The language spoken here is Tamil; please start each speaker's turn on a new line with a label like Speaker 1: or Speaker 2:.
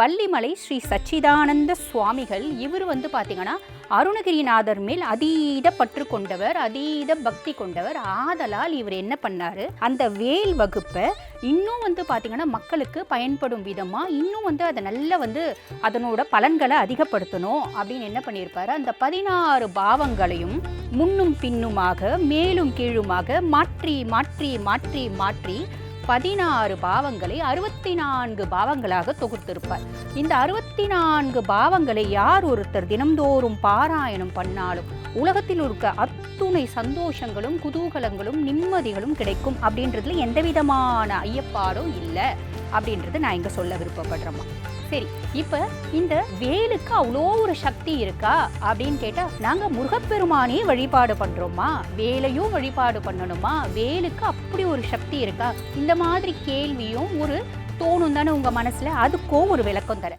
Speaker 1: வள்ளிமலை ஸ்ரீ சச்சிதானந்த சுவாமிகள். இவர் வந்து பார்த்தீங்கன்னா அருணகிரிநாதர் மேல் அதீத பற்று கொண்டவர் அதீத பக்தி கொண்டவர். ஆதலால் இவர் என்ன பண்ணார்? அந்த வேல் வகுப்பை இன்னும் வந்து பார்த்தீங்கன்னா மக்களுக்கு பயன்படும் விதமாக இன்னும் வந்து அதை நல்ல வந்து அதனோட பலன்களை அதிகப்படுத்தணும் அப்படின்னு என்ன பண்ணியிருப்பார்? அந்த பதினாறு பாவங்களையும் முன்னும் பின்னுமாக மேலும் கீழுமாக மாற்றி மாற்றி மாற்றி மாற்றி பதினாறு பாவங்களை அறுபத்தி நான்கு பாவங்களாக தொகுத்திருப்பார். இந்த அறுபத்தி நான்கு பாவங்களை யார் ஒருத்தர் தினம்தோறும் பாராயணம் பண்ணாலும் உலகத்தில் இருக்க அத்துணை சந்தோஷங்களும் குதூகலங்களும் நிம்மதிகளும் கிடைக்கும் அப்படின்றதுல எந்த விதமான ஐயப்பாடும் இல்லை அப்படின்றது நான் இங்கே சொல்ல விருப்பப்படுறேம்மா. சரி இப்போ இந்த வேலுக்கு அவ்வளோ ஒரு சக்தி இருக்கா? அப்படின்னு கேட்டால் நாங்கள் முருகப்பெருமானே வழிபாடு பண்ணுறோமா வேலையும் வழிபாடு பண்ணணுமா? வேலுக்கு அப்படி ஒரு சக்தி இருக்கா? இந்த மாதிரி கேள்வியும் ஒரு தோணும் தானே உங்கள் மனசில்? அதுக்கும் ஒரு விளக்கம் தரேன்.